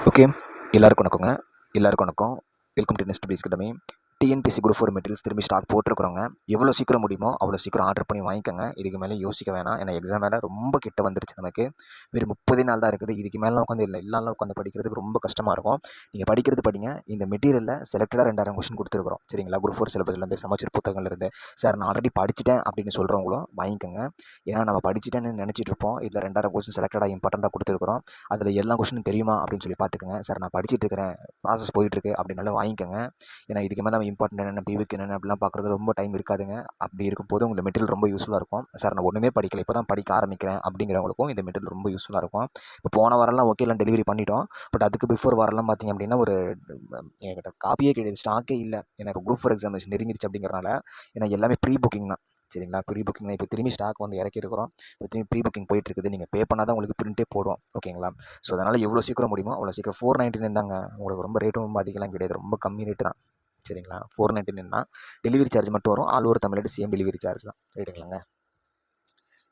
Okay எல்லாருக்கும் வணக்கங்க. எல்லாருக்கும் வணக்கம். Welcome to next peace academy TNPSC group four materials திரும்பி ஸ்டாக் போட்டிருக்கிறோங்க எவ்வளோ சீக்கிரம் முடியுமோ அவ்வளோ சீக்கிரம் ஆர்டர் பண்ணி வாங்கிக்கோங்க. இதுக்கு மேலே யோசிக்க வேணாம். ஏன்னா எக்ஸாம் வேலை ரொம்ப கிட்ட வந்துருச்சு நமக்கு. வெறும் முப்பதே நாள் தான் இருக்குது. இதுக்கு மேலே உட்காந்து இல்லை. இல்லாமல் உட்காந்து படிக்கிறதுக்கு ரொம்ப கஷ்டமாக இருக்கும். நீங்கள் படிக்கிறது படிங்க. இந்த மெட்டீரியலில் செலக்டடாக ரெண்டாயிரம் கொஸ்டின் கொடுத்துருக்குறோம். சரிங்களா? குரூப் ஃபோர் சிலபஸ்லேருந்து சமச்சீர் புத்தகங்கள்லேருந்து சார் நான் ஆல்ரெடி படிச்சிட்டேன் அப்படின்னு சொல்கிறவங்களும் வாங்கிக்கோங்க. ஏன்னா நம்ம படிச்சிட்டேன்னு நினச்சிட்டு இருப்போம். இதில் ரெண்டாயிரம் கொஸ்டின் செலக்டடாக இம்பார்ட்டண்ட்டாக கொடுத்துருக்குறோம். அதில் எல்லா கொஸ்டினும் தெரியுமா அப்படின்னு சொல்லி பார்த்துக்கோங்க. சார் நான் படிச்சிட்டு இருக்கிறேன். ப்ராசஸ் போயிட்டுருக்கு அப்படின்னாலும் வாங்கிக்கோங்க. ஏன்னா இதுக்கு மேலே நம்ம இம்பார்ட்டன்ட் என்னென்ன பிவிக்கு என்னென்ன அப்படிலாம் பார்க்குறது ரொம்ப டைம் இருக்காதுங்க. அப்படி இருக்கும்போது உங்களுக்கு மெட்டீரியல் ரொம்ப யூஸ்ஃபுல்லாக இருக்கும். சார் நான் ஒன்றுமே படிக்கல. இப்போ தான் படிக்க ஆரம்பிக்கிறேன் அப்படிங்கிறவங்களுக்கும் இந்த மெட்டீரியல் ரொம்ப யூஸ்ஃபுல்லாக இருக்கும். இப்போ போன வாரம்லாம் ஓகேலாம் டெலிவரி பண்ணிட்டோம். பட் அதுக்கு பிஃபோர் வாரம்லாம் பார்த்திங்க அப்படின்னா ஒரு என்கிட்ட காப்பியே கிடையாது. ஸ்டாக்கே இல்லை. எனக்கு குரூப் ஃபோர் எக்ஸாமினேஷன் நெருங்கிடுச்சு அப்படிங்கிறனால ஏன்னா எல்லாமே ப்ரீ புக்கிங் தான். சரிங்களா? ப்ரீ புக்கிங் தான். இப்போ திரும்பி ஸ்டாக் வந்து இறக்கிருக்கிறோம் இப்போ திரும்பி ப்ரீ புக்கிங் போயிட்டு இருக்குது. நீங்கள் பே பண்ணால் தான் உங்களுக்கு பிரிண்ட்டே போடுவோம் ஓகேங்களா ஸோ அதனால் எவ்வளோ சீக்கிரம் முடியுமோ அவ்வளோ சீக்கிரம் ஃபோர் நைன்ட்டி இருந்தாங்க உங்களுக்கு ரொம்ப ரேட்டும் ரொம்ப அதிகம்லாம் கிடையாது. ரொம்ப கம்மி ரேட்டு தான். சரிங்களா? ஃபோர் நைன்ட்டி நைன்னா டெலிவரி சார்ஜ் மட்டும் வரும். All over Tamil Nadu same delivery charge தான். ரைட்டுங்களாங்க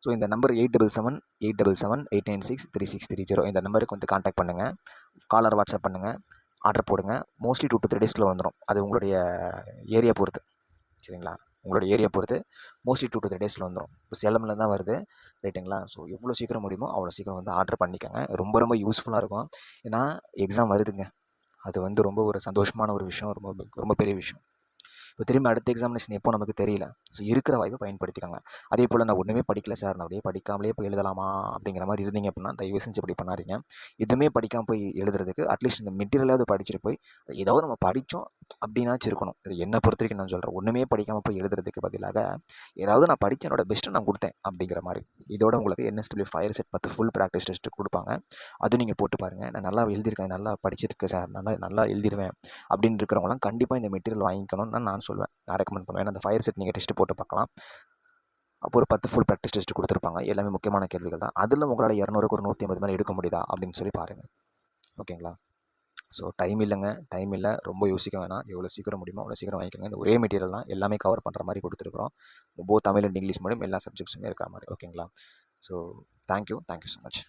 ஸோ இந்த number eight double seven eight double seven eight nine six three six three zero இந்த நம்பருக்கு வந்து காண்டாக்ட் பண்ணுங்கள் காலர் வாட்ஸ்அப் பண்ணுங்கள் ஆர்டர் போடுங்க. மோஸ்ட்லி டூ டு த்ரீ டேஸில் வந்துடும் அது உங்களுடைய ஏரியா பொறுத்து. சரிங்களா? உங்களோட ஏரியா பொறுத்து மோஸ்ட்லி டூ டு த்ரீ டேஸில் வந்துடும் இப்போ சேலமில் தான் வருது. ரைட்டுங்களா ஸோ எவ்வளோ சீக்கிரம் முடியுமோ அவ்வளோ சீக்கிரம் வந்து ஆர்டர் பண்ணிக்கோங்க. ரொம்ப ரொம்ப யூஸ்ஃபுல்லாக இருக்கும். ஏன்னா எக்ஸாம் வருதுங்க. அது வந்து ரொம்ப ஒரு சந்தோஷமான ஒரு விஷயம் ரொம்ப ரொம்ப பெரிய விஷயம். இப்போ திரும்பி அடுத்த எக்ஸாமினேஷன் எப்போ நமக்கு தெரியல? ஸோ இருக்கிற வாய்ப்பை பயன்படுத்திக்கோங்க அதே போல் நான் ஒன்றுமே படிக்கல சார் நான் அப்படியே படிக்காமலே போய் எழுதலாமா அப்படிங்கிற மாதிரி இருந்தீங்க அப்படின்னா தயவு செஞ்சு இப்படி பண்ணாதீங்க. எதுவுமே படிக்காமல் போய் எழுதுறதுக்கு அட்லீஸ்ட் இந்த மெட்டீரியலாவது படிச்சுட்டு போய் ஏதாவது நம்ம படித்தோம் அப்படின்னாச்சும் இருக்கணும். இது என்னை பொறுத்த வரைக்கும் நான் சொல்கிறேன் ஒன்றுமே படிக்காமல் போய் எழுதுறதுக்கு பதிலாக ஏதாவது நான் படித்த என்னோட பெஸ்ட்டை நான் கொடுத்தேன் அப்படிங்கிற மாதிரி. இதோட உங்களுக்கு என்எஸ்டபிள்யூ ஃபயர் செட் பத்து ஃபுல் ப்ராக்டிஸ் டெஸ்ட்டு கொடுப்பாங்க. அது நீங்கள் போட்டு பாருங்கள் நான் நல்லா எழுதியிருக்கேன். நல்லா படிச்சிருக்கேன் சார் நல்லா நல்லா எழுதிடுவேன் அப்படின்னு இருக்கிறவங்களாம் கண்டிப்பாக இந்த மெட்டீரியல் வாங்கிக்கணும்னு நான் சொல்லுவேன் நான் ரெக்கமெண்ட் பண்ணுவேன். ஏன்னா அந்த ஃபயர் செட் நீங்கள் டெஸ்ட்டு போட்டு பார்க்கலாம். அப்போ ஒரு பத்து ஃபுல் ப்ராக்டிஸ் டெஸ்ட் கொடுத்துருப்பாங்க. எல்லாமே முக்கியமான கேள்விகள் தான். அதில் உங்களால் இரநூறுக்கு ஒரு நூற்றி ஐம்பது மேலே எடுக்க முடியுதா? அப்படின்னு சொல்லி பாருங்கள் ஓகேங்களா? ஸோ டைம் இல்லைங்க. டைம் இல்லை. ரொம்ப யோசிக்க வேணாம். எவ்வளோ சீக்கிரம் முடியுமோ அவ்வளோ சீக்கிரம் வாங்கிக்கோங்க. இந்த ஒரே மெட்டீரியல் தான் எல்லாமே கவர் பண்ணுற மாதிரி கொடுத்துருக்குறோம். போ தமிழ் அண்ட் இங்கிலீஷ் மீடியம் எல்லா சப்ஜெக்ட்ஸுமே இருக்கிற மாதிரி. ஓகேங்களா? So thank you thank you so much